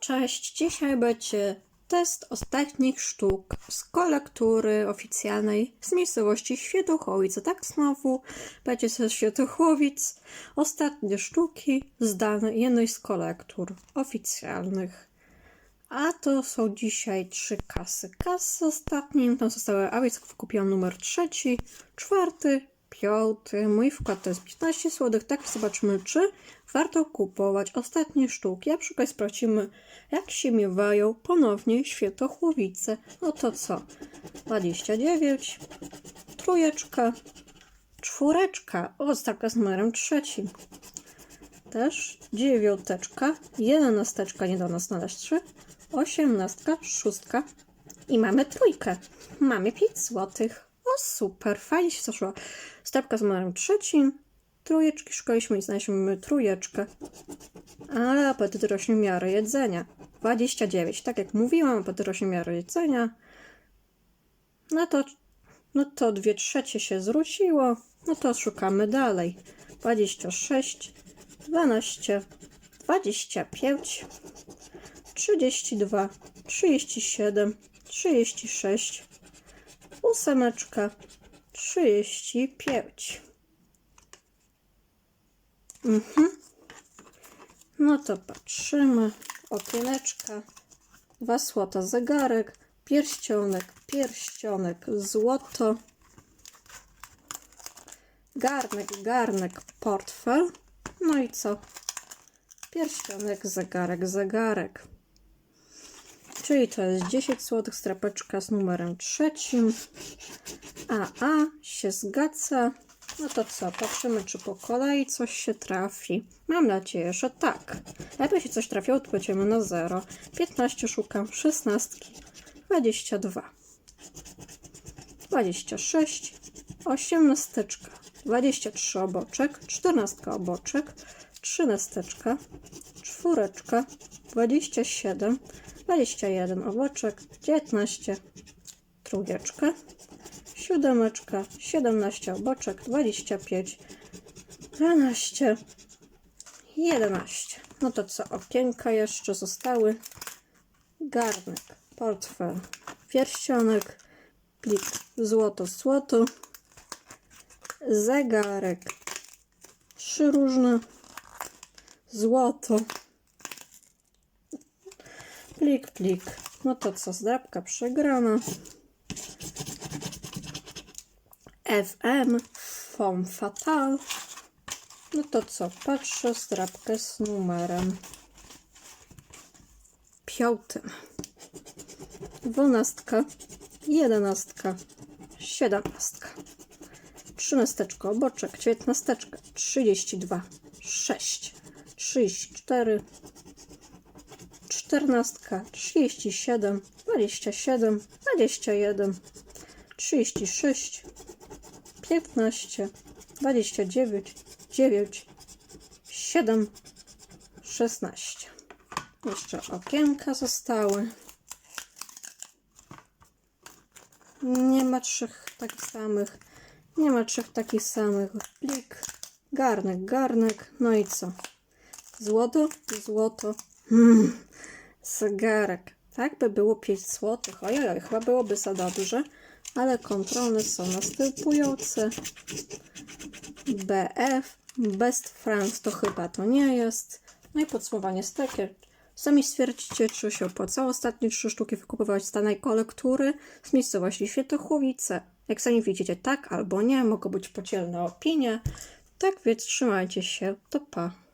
cześć, dzisiaj będzie test ostatnich sztuk z kolektury oficjalnej z miejscowości Świętochłowice. Tak znowu będzie ze Świętochłowic ostatnie sztuki z danej jednej z kolektur oficjalnych. A to są dzisiaj trzy kasy. Kasy ostatnim tam zostały, a więc kupiłam numer trzeci, czwarty, piąty. Mój wkład to jest 15 zł. Tak zobaczymy, czy warto kupować ostatnie sztuki. A przy okazji sprawdzimy, jak się miewają ponownie świętochłowice. No to co? 29, trójeczka, czwóreczka. O, stawka z numerem trzecim. Też dziewiąteczka, jedenasteczka, nie do nas znaleźć trzy, osiemnastka, szóstka i mamy trójkę. Mamy 5 złotych. O super, fajnie się zaszło. Stawka z numerem trzecim, trójeczki szukaliśmy i znaleźliśmy trójeczkę. Ale apetyt rośnie w miarę jedzenia. 29, tak jak mówiłam, apetyt rośnie w miarę jedzenia. No to, no to dwie trzecie się zwróciło. No to szukamy dalej. 26, 12, 25, 32, 37, 36, ósemeczka, 35. Mhm. No to patrzymy. Okieneczka, dwa złota zegarek, pierścionek, pierścionek, złoto, garnek, garnek, portfel. No i co? Pierścionek, zegarek, zegarek. Czyli to jest 10 zł, strapeczka z numerem trzecim. A, a się zgadza. No to co, patrzymy, czy po kolei coś się trafi. Mam nadzieję, że tak. Jakby się coś trafiło, to będziemy na 0. 15 szukam, 16, 22, 26, 18, 23 oboczek, 14 oboczek, 13, czwóreczka, 27, 21 oboczek, 19, trójeczka, siódemeczka, 17 oboczek, 25, 12, 11. No to co, okienka jeszcze zostały. Garnek, portfel, pierścionek, plik złoto, złoto, zegarek, trzy różne, złoto, plik, plik. No to co, zdrabka przegrana. FM, Fom Fatal. No to co, patrzę zdrabkę z numerem piątym. Dwunastka, jedenastka, siedemnastka, trzynasteczka oboczek, dziewiętnasteczka, trzydzieści dwa, sześć, trzydzieści cztery, czternastka, trzydzieści siedem, dwadzieścia siedem, dwadzieścia jeden, trzydzieści sześć, 15, 29, 9, 7, 16. Jeszcze okienka zostały. Nie ma trzech takich samych. Nie ma trzech takich samych. Plik, garnek, garnek. No i co? Złoto, złoto. Hmm. Zegarek. Tak by było 5 złotych. Ojoj, chyba byłoby za dobrze ale kontrolne są następujące. BF, Best Friends to chyba to nie jest. No i podsumowanie jest takie. Sami stwierdzicie, czy się opłacało ostatnie trzy sztuki wykupować z danej kolektury z miejscowości Świętochłowice. Jak sami widzicie, tak albo nie, mogą być podzielne opinie. Tak więc trzymajcie się, to pa.